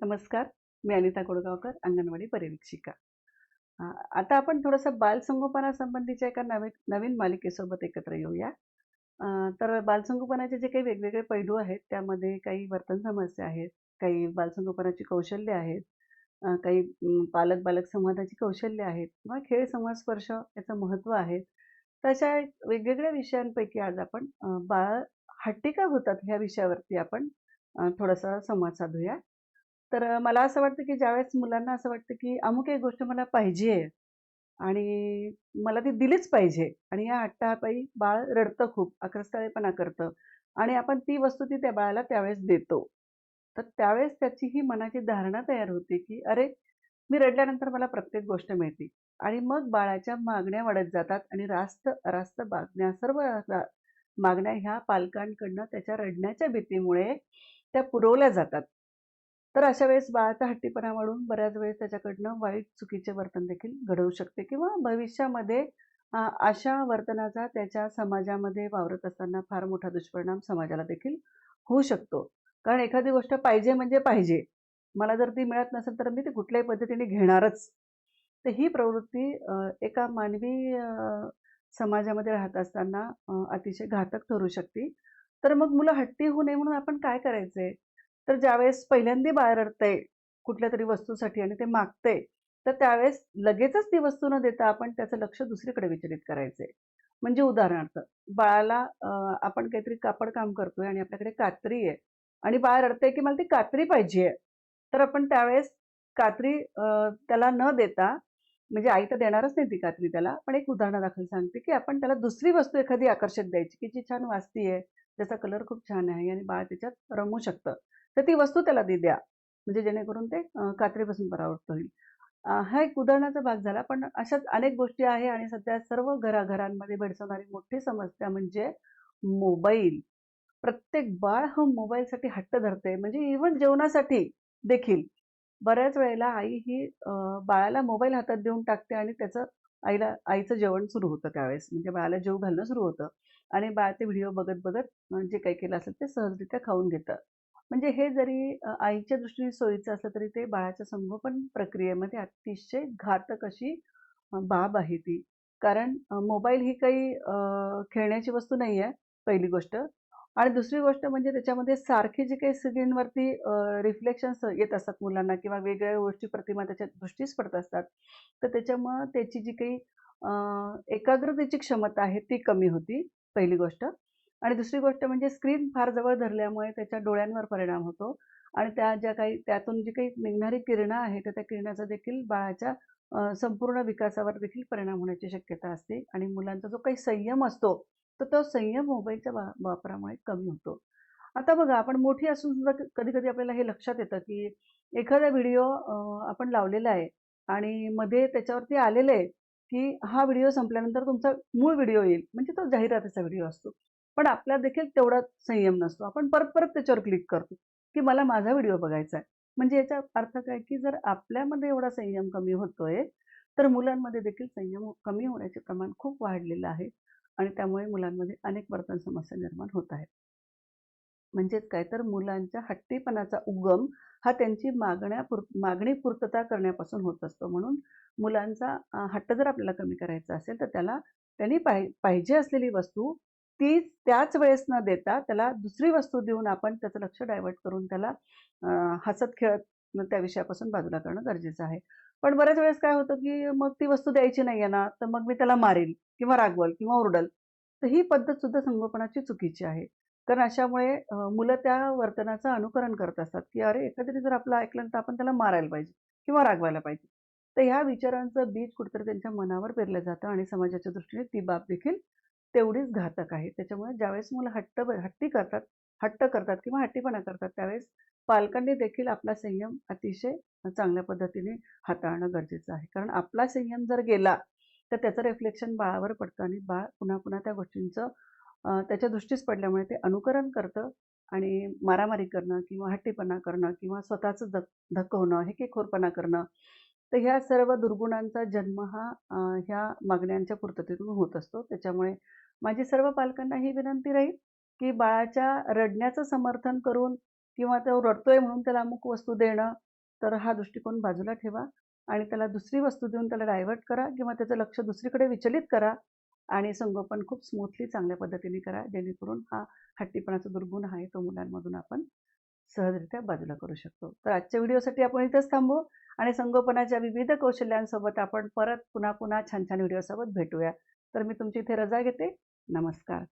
नमस्कार मी अनिता कोडगावकर अंगणवाडी परिवीक्षिका आता आपण थोडंसं बालसंगोपनासंबंधीच्या एका नवीन नवीन मालिकेसोबत एकत्र येऊया. तर बालसंगोपनाचे जे काही वेगवेगळे पैलू आहेत त्यामध्ये काही वर्तन समस्या आहेत काही बालसंगोपनाची कौशल्य आहेत काही पालक बालक संवादाची कौशल्य आहेत किंवा खेळ समाज स्पर्श याचं महत्त्व आहे. तशा वेगवेगळ्या विषयांपैकी आज आपण बाळ हट्टी का होतात ह्या विषयावरती आपण थोडासा संवाद साधूया. तर मला असं वाटतं की ज्यावेळेस मुलांना असं वाटतं की अमुक एक गोष्ट मला पाहिजे आहे आणि मला ती दिलीच पाहिजे आणि या हट्टापायी बाळ रडतं खूप आक्रस्ताळेपणा करतं आणि आपण ती वस्तू ती त्या बाळाला त्यावेळेस देतो. तर त्यावेळेस त्याची ही मनाची धारणा तयार होते की अरे मी रडल्यानंतर मला प्रत्येक गोष्ट मिळते आणि मग बाळाच्या मागण्या वाढत जातात आणि रास्त रास्त मागण्या सर्व मागण्या ह्या पालकांकडनं त्याच्या रडण्याच्या भीतीमुळे त्या पुरवल्या जातात. तर अशा वेळेस बाळाचा हट्टीपणा वाढून बऱ्याच वेळेस त्याच्याकडनं वाईट चुकीचे वर्तन देखील घडवू शकते किंवा भविष्यामध्ये अशा वर्तनाचा त्याच्या समाजामध्ये वावरत असताना फार मोठा दुष्परिणाम समाजाला देखील होऊ शकतो. कारण एखादी गोष्ट पाहिजे म्हणजे पाहिजे. मला जर ती मिळत नसेल तर मी ती कुठल्याही पद्धतीने घेणारच. तर ही प्रवृत्ती एका मानवी समाजामध्ये राहत असताना अतिशय घातक ठरू शकते. तर मग मुलं हट्टी होऊ नये म्हणून आपण काय करायचंय? तर ज्यावेळेस पहिल्यांदा बाळ रडतंय कुठल्या तरी वस्तूसाठी आणि ते मागतंय तर त्यावेळेस लगेचच ती वस्तू न देता आपण त्याचं लक्ष दुसरीकडे विचलित करायचंय म्हणजे उदाहरणार्थ बाळाला आपण काहीतरी कापड काम करतोय आणि आपल्याकडे कात्री आहे आणि बाळ रडतंय की मला ती कात्री पाहिजे तर आपण त्यावेळेस कात्री त्याला न देता म्हणजे आई तर देणारच नाही ती कात्री त्याला पण एक उदाहरणादाखल सांगते की आपण त्याला दुसरी वस्तू एखादी आकर्षक द्यायची की जी छान वाचती आहे त्याचा कलर खूप छान आहे आणि बाळ त्याच्यात रमू शकतं. तर ती वस्तू त्याला दे द्या. म्हणजे जेणेकरून ते कात्रीपासून परावृत्त होईल. हा एक उदाहरणाचा भाग झाला पण अशाच अनेक गोष्टी आहे आणि सध्या सर्व घराघरांमध्ये भेडसवणारी मोठी समस्या म्हणजे मोबाईल. प्रत्येक बाळ हा मोबाईलसाठी हट्ट धरते म्हणजे इव्हन जेवणासाठी देखील. बऱ्याच वेळेला आई ही बाळाला मोबाईल हातात देऊन टाकते आणि त्याचं आईला आईचं जेवण सुरू होतं त्यावेळेस. म्हणजे बाळाला जेव घालणं सुरू होतं आणि बाळ ते व्हिडिओ बघत बघत जे काही केलं असेल ते सहजरित्या खाऊन घेतं. म्हणजे हे जरी आईच्या दृष्टीने सोयीचं असलं तरी ते बाळाच्या संगोपन प्रक्रियेमध्ये अतिशय घातक अशी बाब आहे ती. कारण मोबाईल ही काही खेळण्याची वस्तू नाही आहे पहिली गोष्ट. आणि दुसरी गोष्ट म्हणजे त्याच्यामध्ये सारखी जी काही स्क्रीनवरती रिफ्लेक्शन्स येत असतात मुलांना किंवा वेगवेगळ्या गोष्टी प्रतिमा त्याच्या दृष्टीस पडत असतात तर त्याच्यामुळं त्याची जी काही एकाग्रतेची क्षमता आहे ती कमी होती पहिली गोष्ट. आणि दुसरी गोष्ट म्हणजे स्क्रीन फार जवळ धरल्यामुळे त्याच्या डोळ्यांवर परिणाम होतो. आणि त्या ज्या काही त्यातून जी काही निघणारी किरणं आहे तर त्या किरणाचा देखील बाळाच्या संपूर्ण विकासावर देखील परिणाम होण्याची शक्यता असते. आणि मुलांचा जो काही संयम असतो तर तो संयम मोबाईलच्या वा वापरामुळे कमी होतो. आता बघा आपण मोठी असून सुद्धा कधी कधी आपल्याला हे लक्षात येतं की एखादा व्हिडिओ आपण लावलेला आहे आणि मध्ये त्याच्यावरती आलेलं आहे की हा व्हिडिओ संपल्यानंतर तुमचा मूळ व्हिडिओ येईल. म्हणजे तो जाहिरातीचा व्हिडिओ असतो. पण आपला देखील तेवढा संयम नसतो. आपण परत परत त्याच्यावर क्लिक करतो की मला माझा व्हिडिओ बघायचा आहे. म्हणजे याचा अर्थ काय की जर आपल्यामध्ये एवढा संयम कमी होतोय तर मुलांमध्ये देखील संयम कमी होण्याचे प्रमाण खूप वाढलेलं आहे आणि त्यामुळे मुलांमध्ये अनेक वर्तन समस्या निर्माण होत आहेत. म्हणजेच काय? तर मुलांच्या हट्टीपणाचा उगम हा त्यांची मागण्या पुर मागणी पूर्तता करण्यापासून होत असतो. म्हणून मुलांचा हट्ट जर आपल्याला कमी करायचा असेल तर त्याला त्यांनी पाहि पाहिजे असलेली वस्तू ती त्याच वेळेस न देता त्याला दुसरी वस्तू देऊन आपण त्याचं लक्ष डायव्हर्ट करून त्याला हसत खेळत त्या विषयापासून बाजूला करणं गरजेचं आहे. पण बऱ्याच वेळेस काय होतं की मग ती वस्तू द्यायची नाही आहे ना तर मग मी त्याला मारेल किंवा रागवल किंवा ओरडल तर ही पद्धत सुद्धा संगोपनाची चुकीची आहे. कारण अशामुळे मुलं त्या वर्तनाचं अनुकरण करत असतात की अरे एखाद्याने जर आपलं ऐकलं तर आपण त्याला मारायला पाहिजे किंवा रागवायला पाहिजे. तर ह्या विचारांचं बीज कुठतरी त्यांच्या मनावर पेरलं जातं आणि समाजाच्या दृष्टीने ती बाब देखील तेवढीच घातक आहे. त्याच्यामुळे ज्यावेळेस मुलं हट्ट हट्टी करतात हट्ट करतात किंवा हट्टीपणा करतात त्यावेळेस पालकांनी देखील आपला संयम अतिशय चांगल्या पद्धतीने हाताळणं गरजेचं आहे. कारण आपला संयम जर गेला तर त्याचं रिफ्लेक्शन बाळावर पडतं आणि बाळ पुन्हा पुन्हा त्या गोष्टींचं त्याच्या दृष्टीस पडल्यामुळे ते अनुकरण करतं आणि मारामारी करणं किंवा हट्टीपणा करणं किंवा स्वतःचं धक धकवणं हेकेखोरपणा करणं तर ह्या सर्व दुर्गुणांचा जन्म हा ह्या मागण्यांच्या पूर्ततेतून होत असतो. त्याच्यामुळे माझी सर्व पालकांना ही विनंती राहील की बाळाच्या रडण्याचं समर्थन करून किंवा तो रडतोय म्हणून त्याला अमुक वस्तू देणं तर हा दृष्टिकोन बाजूला ठेवा आणि त्याला दुसरी वस्तू देऊन त्याला डायव्हर्ट करा किंवा त्याचं लक्ष दुसरीकडे विचलित करा आणि संगोपन खूप स्मूथली चांगल्या पद्धतीने करा जेणेकरून हा हट्टीपणाचा दुर्गुण आहे तो मुलांमधून आपण सहजरित्या बाजूला करू शकतो. तर आजच्या व्हिडिओसाठी आपण इथंच थांबू आणि संगोपनाच्या विविध कौशल्यांसोबत आपण परत पुन्हा पुन्हा छान छान व्हिडिओसोबत भेटूया. तर मी तुमची इथे रजा घेते. नमस्कार.